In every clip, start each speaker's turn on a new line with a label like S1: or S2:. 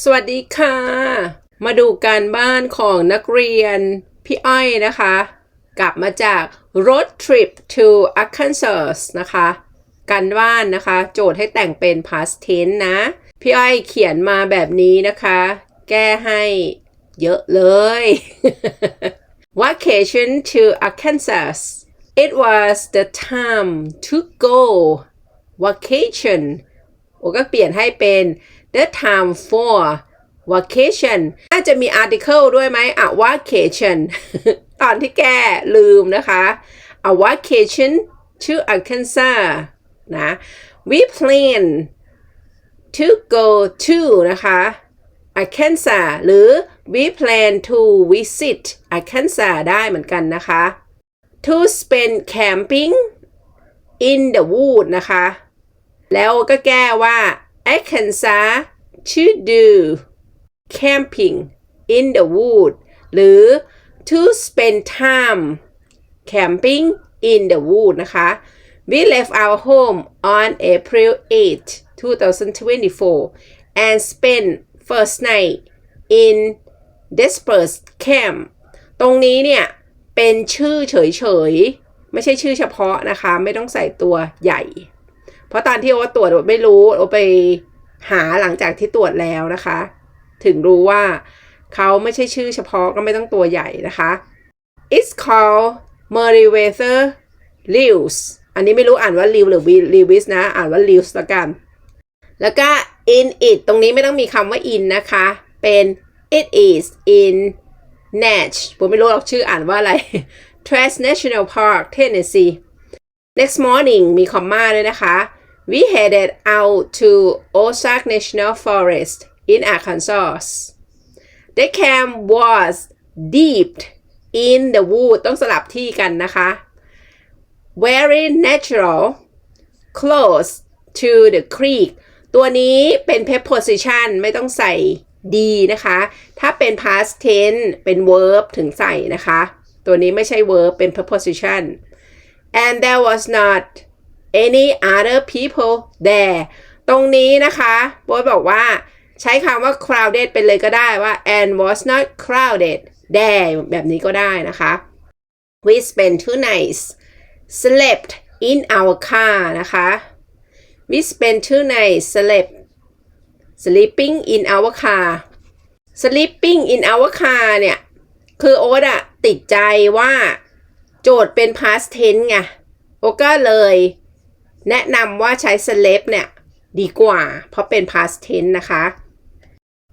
S1: สวัสดีค่ะ มาดูการบ้านของนักเรียนพี่อ้อยนะคะ กลับมาจาก road trip to Arkansas นะคะ การบ้านนะคะ โจทย์ให้แต่งเป็น past tense นะ พี่อ้อยเขียนมาแบบนี้นะคะ แก้ให้เยอะเลย Vacation to Arkansas It was the time to go vacation โอก็เปลี่ยนให้เป็น the time for vacation น่าจะมี article ด้วยไหมอะ vacation ตอนที่แก้ลืมนะคะ a vacation to Arkansas นะ we plan to go to นะคะ Arkansas หรือ we plan to visit Arkansas ได้เหมือนกันนะคะ to spend camping in the wood นะคะ แล้วก็แก้ว่า Arkansas to do camping in the wood หรือ to spend time camping in the wood นะคะ We left our home on April 8, 2024 and spent first night in Dispersed Camp ตรงนี้เนี่ย เป็นชื่อเฉยๆ ไม่ใช่ชื่อเฉพาะนะคะ ไม่ต้องใส่ตัวใหญ่ เพราะตอนที่โอ๊ตตรวจโอ๊ตไม่รู้โอ๊ตไปหาหลังจากที่ตรวจแล้วนะคะ ถึงรู้ว่าเขาไม่ใช่ชื่อเฉพาะก็ไม่ต้องตัวใหญ่นะคะ It's called Meriwether Lewis อันนี้ไม่รู้อ่านว่า Lew หรือ Lewis นะ อ่านว่า Lewis ละกัน แล้วก็ in it ตรงนี้ไม่ต้องมีคำว่า in นะคะ เป็น it is in Natch ผมไม่รู้หรอกชื่ออ่านว่าอะไร Trace National Park Tennessee next morning มีคอมมาด้วยนะคะ we headed out to Ozark National Forest in Arkansas the camp was deep in the wood ต้องสลับที่กันนะคะ very natural close to the creek ตัวนี้เป็น preposition ไม่ต้องใส่ d นะคะ ถ้าเป็น past tense เป็น verb ถึงใส่นะคะ ตัวนี้ไม่ใช่ verb เป็น preposition and there was not any other people there ตรงนี้นะคะโบทบอกว่าใช้คำว่า crowded ไปเลยก็ได้ว่า and was not crowded there แบบนี้ก็ได้นะคะ we spent two nights slept in our car นะคะ we spent two nights slept sleeping in our car sleeping in our car เนี่ย คือโอ๊ตอะติดใจว่าโจทย์เป็น past tense ไงโอ๊ก็เลย แนะนำว่าใช้ sleep เนี่ย ดีกว่า เพราะเป็น past tense นะคะ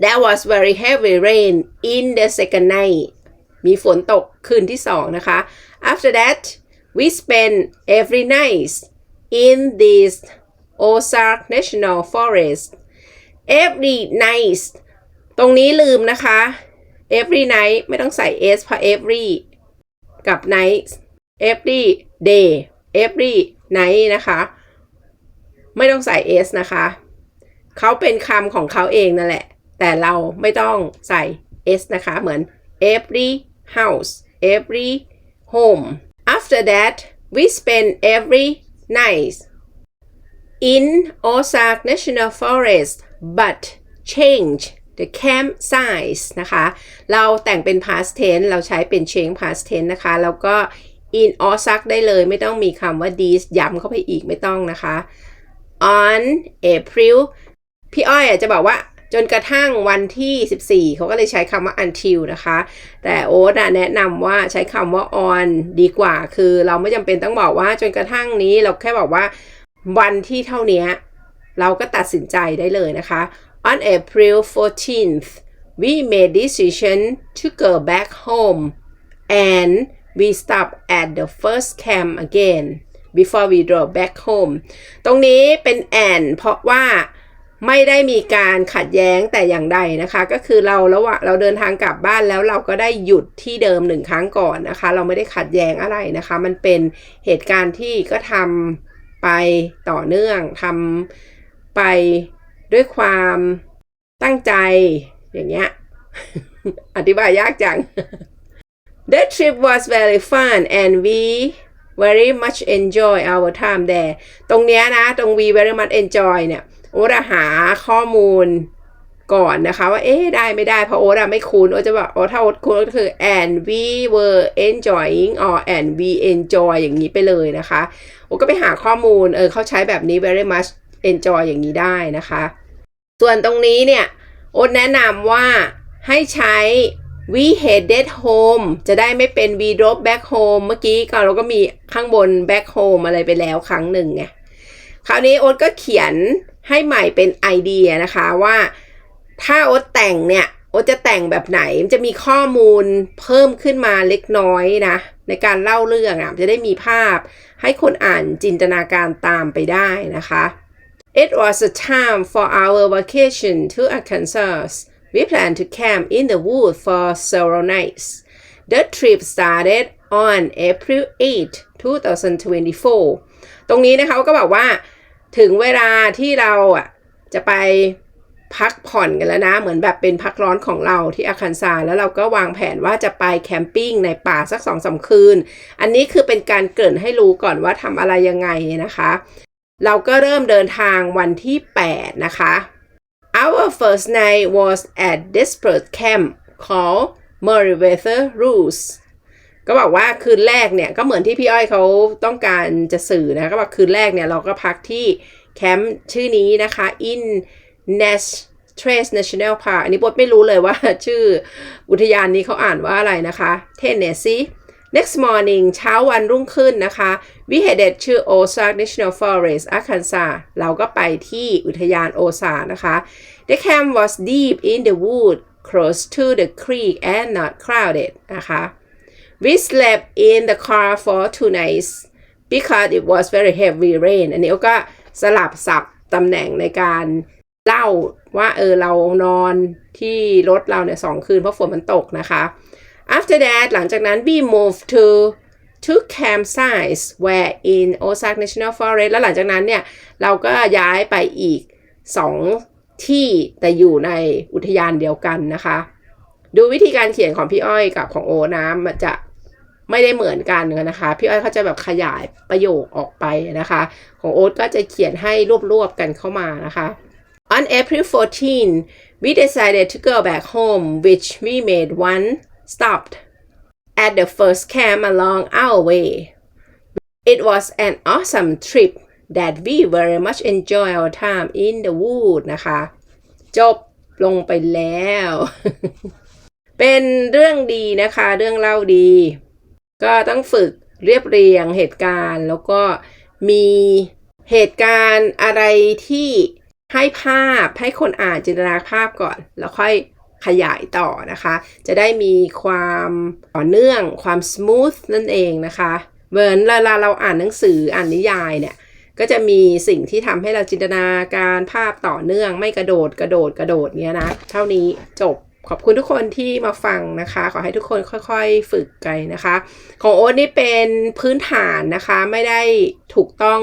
S1: There was very heavy rain in the second night มีฝนตกคืนที่สองนะคะ After that we spent every night in this Ozark National Forest every night ตรงนี้ลืมนะคะ every night ไม่ต้องใส่ s เพราะ every กับ night every day every night นะคะ ไม่ต้องใส่ s นะคะ เขาเป็นคำของเขาเองนั่นแหละ แต่เราไม่ต้องใส่ s นะคะ เหมือน every house every home after that we spend every night in Ozark National Forest but change the camp size นะคะ เราแต่งเป็น past tense เราใช้เป็น change past tense นะคะ แล้วก็ in Ozark ได้เลยไม่ต้องมีคำว่า this ย้ำเข้าไปอีกไม่ต้องนะคะ on April พี่อ้อยอาจจะบอกว่าจนกระทั่งวันที่ 14 เขาก็เลยใช้คำว่า until นะคะ แต่โอ๊ตแนะนำว่าใช้คำว่า on ดีกว่า คือเราไม่จำเป็นต้องบอกว่าจนกระทั่งนี้เราแค่บอกว่าวันที่เท่านี้เราก็ตัดสินใจได้เลยนะคะ on April 14th we made decision to go back home and we stopped at the first camp again before we drove back home ตรงนี้เป็น and เพราะว่าไม่ได้มีการขัดแย้งแต่อย่างใดนะคะ ก็คือเราระหว่างเราเดินทางกลับบ้านแล้วเราก็ได้หยุดที่เดิมหนึ่งครั้งก่อนนะคะ เราไม่ได้ขัดแย้งอะไรนะคะ มันเป็นเหตุการณ์ที่ก็ทำไปต่อเนื่องทำไปด้วยความตั้งใจอย่างเงี้ย อธิบายยากจัง The trip was very fun and we very much enjoy our time there ตรงเนี้ยนะ ตรง we very much enjoy เนี่ย โอ๊ตอะหาข้อมูลก่อนนะคะ ว่า เอ๊ะ ได้ไม่ได้ เพราะโอ๊ตอะไม่คุ้นโอ๊ตจะบอกโอ๊ตถ้าโอ๊ตคุ้นก็คือ and we were enjoying or and we enjoy อย่างนี้ไปเลยนะคะ โอ๊ตก็ไปหาข้อมูล เออเขาใช้แบบนี้ very much enjoy อย่างนี้ได้นะคะ ส่วนตรงนี้เนี่ย โอ๊ตแนะนำว่าให้ใช้ we headed home จะได้ไม่เป็น we drove back home เมื่อกี้ก่อนเราก็มีข้างบน back home อะไรไปแล้วครั้งหนึ่งไงคราวนี้โอ๊ตก็เขียนให้ใหม่เป็นไอเดียนะคะว่าถ้าโอ๊ตแต่งเนี่ยโอ๊ตจะแต่งแบบไหนมันจะมีข้อมูลเพิ่มขึ้นมาเล็กน้อยนะ ในการเล่าเรื่องอะจะได้มีภาพให้คนอ่านจินตนาการตามไปได้นะคะ It was a time for our vacation to Arkansas. We plan to camp in the woods for several nights. The trip started on April 8, 2024. ตรงนี้นะคะก็บอกว่าถึงเวลาที่เราอะจะไปพักผ่อนกันแล้วนะ เหมือนแบบเป็นพักร้อนของเราที่อาคันซาแล้วเราก็วางแผนว่าจะไปแคมปิ้งในป่าสักสองสาคืน อันนี้คือเป็นการเกริ่นให้รู้ก่อนว่าทำอะไรยังไงนะคะ เราก็เริ่มเดินทางวันที่ 8 นะคะ Our first night was at Desperate Camp called Meriwether Rules ก็บอกว่าคืนแรกเนี่ย ก็เหมือนที่พี่อ้อยเขาต้องการจะสื่อนะ ก็บอกคืนแรกเนี่ย เราก็พักที่แคมป์ชื่อนี้นะคะ in Nash Trace National Park อันนี้บดไม่รู้เลยว่าชื่ออุทยานนี้เขาอ่านว่าอะไรนะคะ Tennessee next morning เช้าวันรุ่งขึ้นนะคะ we headed to Ozark National Forest Arkansas เราก็ไปที่อุทยานโอซานะคะ the camp was deep in the wood close to the creek and not crowded นะคะ we slept in the car for two nights because it was very heavy rain อันนี้ก็สลับสับตำแหน่งในการเล่าว่าเออเรานอนที่รถเราเนี่ยสองคืนเพราะฝนมันตกนะคะ after that หลังจากนั้น we moved to two campsites where in Ozark National Forest แล้วหลังจากนั้นเนี่ยเราก็ย้ายไปอีกสองที่แต่อยู่ในอุทยานเดียวกันนะคะ ดูวิธีการเขียนของพี่อ้อยกับของโอนะมันจะไม่ได้เหมือนกันนะคะ พี่อ้อยเขาจะแบบขยายประโยคออกไปนะคะ ของโอ๊ตก็จะเขียนให้รวบๆกันเข้ามานะคะ On April 14 we decided to go back home which we made one stop at the first camp along our way it was an awesome trip that we very much enjoy our time in the wood นะคะ จบลงไปแล้ว เป็นเรื่องดีนะคะ เรื่องเล่าดี ก็ต้องฝึกเรียบเรียงเหตุการณ์ แล้วก็มีเหตุการณ์อะไรที่ให้ภาพให้คนอ่านจินตนาภาพก่อน แล้วค่อย ขยายต่อนะคะ จะได้มีความต่อเนื่องความ smooth นั่นเองนะคะเหมือนเวลาเราอ่านหนังสืออ่านนิยายเนี่ยก็จะมีสิ่งที่ทำให้เราจินตนาการภาพต่อเนื่องไม่กระโดดกระโดดกระโดดเนี้ยนะ เท่านี้จบขอบคุณทุกคนที่มาฟังนะคะ ขอให้ทุกคนค่อยๆ ฝึกกันนะคะ ของโอ๊ตนี่เป็นพื้นฐานนะคะ ไม่ได้ถูกต้อง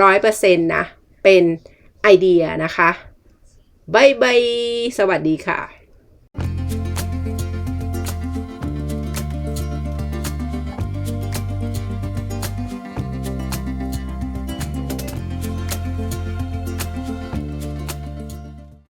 S1: ร้อยเปอร์เซ็นต์นะ เป็นไอเดียนะคะบายบายสวัสดีค่ะ